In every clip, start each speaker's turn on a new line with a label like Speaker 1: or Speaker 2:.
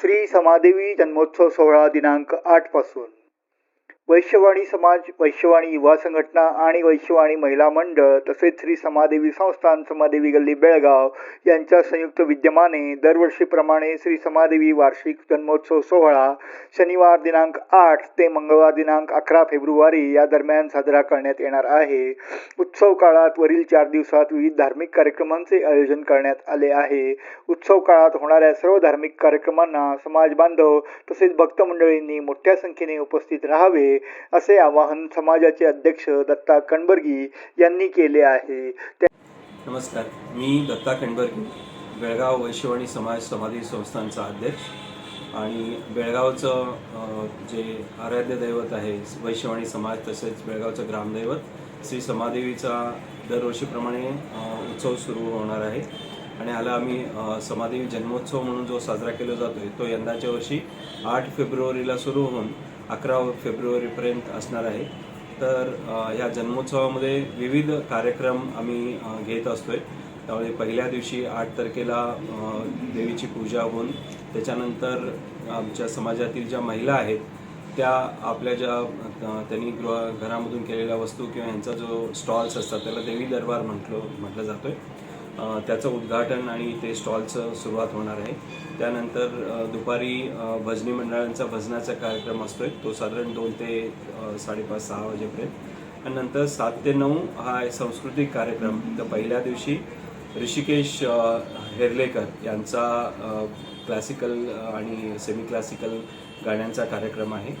Speaker 1: श्री समादेवी जन्मोत्सव सोहळा दिनांक आठपासून वैश्यवाणी समाज वैश्यवाणी युवा संघटना आणि वैश्यवाणी महिला मंडळ तसेच श्री समादेवी संस्थान समादेवी गल्ली बेळगाव यांच्या संयुक्त विद्यमाने दरवर्षीप्रमाणे श्री समादेवी वार्षिक जन्मोत्सव सोहळा शनिवार दिनांक आठ ते मंगळवार दिनांक अकरा फेब्रुवारी या दरम्यान साजरा करण्यात येणार आहे. उत्सव काळात वरील चार दिवसात विविध धार्मिक कार्यक्रमांचे आयोजन करण्यात आले आहे. उत्सव काळात होणाऱ्या सर्व धार्मिक कार्यक्रमांना समाज बांधव तसेच भक्त मंडळींनी मोठ्या संख्येने उपस्थित राहावे. असे आवाहन समाजाचे अध्यक्ष दत्ता कणबर्गी यांनी केले आहे.
Speaker 2: नमस्कार मी दत्ता खंडबर्गे बेळगाव वैश्यवाणी समाज समाधी संस्थांचा अध्यक्ष आणि बेळगावचं जे आराध्य दैवत आहे वैश्यवाणी समाज तसेच बेळगावचं ग्रामदैवत श्री समादेवीचा दरवर्षीप्रमाणे उत्सव सुरू होणार आहे. आणि ह्याला आम्ही समाधी जन्मोत्सव म्हणून जो साजरा केला जातो आहे तो यंदाच्या वर्षी आठ फेब्रुवारीला सुरू होऊन अकरा फेब्रुवारीपर्यंत असणार आहे. तर ह्या जन्मोत्सवामध्ये विविध कार्यक्रम आम्ही घेत घेत असतोय. त्यामुळे पहिल्या दिवशी आठ तारखेला देवीची पूजा होऊन त्याच्यानंतर आमच्या समाजातील ज्या महिला आहेत त्या आपल्या ज्या त्यांनी गृह घरामधून केलेल्या वस्तू किंवा यांचा जो स्टॉल्स असतात त्याला देवी दरबार म्हटलं म्हटलं जातोय. आहे त्याचं उद्घाटन आणि ते स्टॉलचं सुरुवात होणार आहे. त्यानंतर दुपारी भजनी मंडळांचा भजनाचा कार्यक्रम असतोय. तो साधारण दोन ते साडेपाच सहा वाजेपर्यंत. आणि नंतर सात ते नऊ हा सांस्कृतिक कार्यक्रम. तर पहिल्या दिवशी ऋषिकेश हेरलेकर हेर्लेकर यांचा क्लासिकल आणि सेमी क्लासिकल गाण्यांचा कार्यक्रम आहे.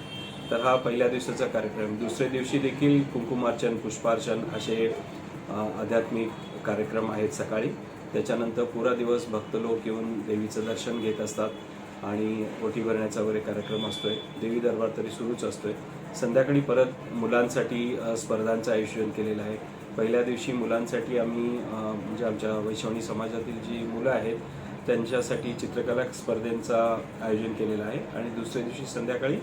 Speaker 2: तर हा पहिल्या दिवसाचा कार्यक्रम. दुसऱ्या दिवशी देखील कुंकुमार्चन पुष्पार्चन असे आध्यात्मिक कार्यक्रम आहेत सकाळी. त्याच्यानंतर पुरा दिवस भक्त लोक येऊन देवीचं दर्शन घेत असतात आणि ओटी भरण्याचा वगैरे कार्यक्रम असतोय. देवी दरबार तरी सुरूच असतोय. संध्याकाळी परत मुलांसाठी स्पर्धांचं आयोजन केलेलं आहे. पहिल्या दिवशी मुलांसाठी आम्ही म्हणजे आमच्या वैश्वणी समाजातील जी मुलं आहेत त्यांच्यासाठी चित्रकला स्पर्धेंचा आयोजन केलेलं आहे. आणि दुसऱ्या दिवशी संध्याकाळी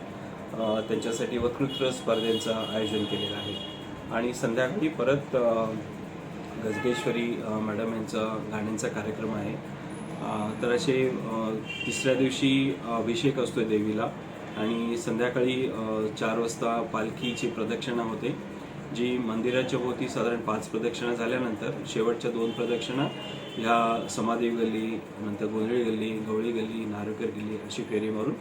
Speaker 2: त्यांच्यासाठी वक्तृत्व स्पर्धेचं आयोजन केलेलं आहे. आणि संध्याकाळी परत गजगेश्वरी मॅडम यांचा गाण्यांचा कार्यक्रम आहे. तर असे तिसऱ्या दिवशी अभिषेक असतोय देवीला आणि संध्याकाळी चार वाजता पालखीची प्रदक्षिणा होते जी मंदिराच्या भोवती साधारण पाच प्रदक्षिणा झाल्यानंतर शेवटच्या दोन प्रदक्षिणा ह्या समादेवी गल्ली नंतर गोंधळी गल्ली गवळी गल्ली नारुकर गल्ली अशी फेरी मारून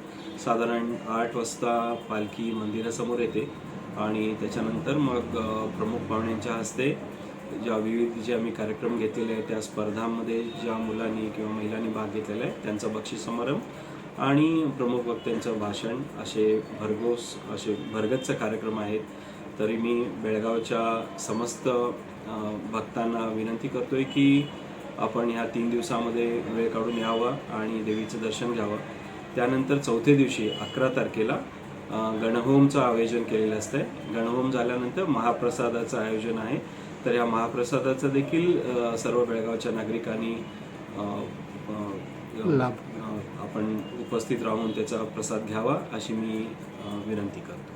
Speaker 2: साधारण आठ वाजता पालखी मंदिरासमोर येते आणि त्याच्यानंतर मग प्रमुख पाहुण्यांच्या हस्ते ज्या विविध जे आम्ही कार्यक्रम घेतलेले आहेत त्या स्पर्धांमध्ये ज्या मुलांनी किंवा महिलांनी भाग घेतलेला आहे त्यांचा बक्षीस समारंभ आणि प्रमुख वक्त्यांचं भाषण असे भरघोस असे भरगतचे कार्यक्रम आहेत. तरी मी बेळगावच्या समस्त भक्तांना विनंती करतोय की आपण ह्या तीन दिवसामध्ये वेळ काढून यावं आणि देवीचं दर्शन घ्यावं. त्यानंतर चौथ्या दिवशी अकरा तारखेला गणहोमचं आयोजन केलेलं असतंय. गणहोम झाल्यानंतर महाप्रसादाचं आयोजन आहे. तर या महाप्रसादाचं देखील सर्व बेळगावच्या नागरिकांनी आपण उपस्थित राहून त्याचा प्रसाद घ्यावा अशी मी विनंती करतो.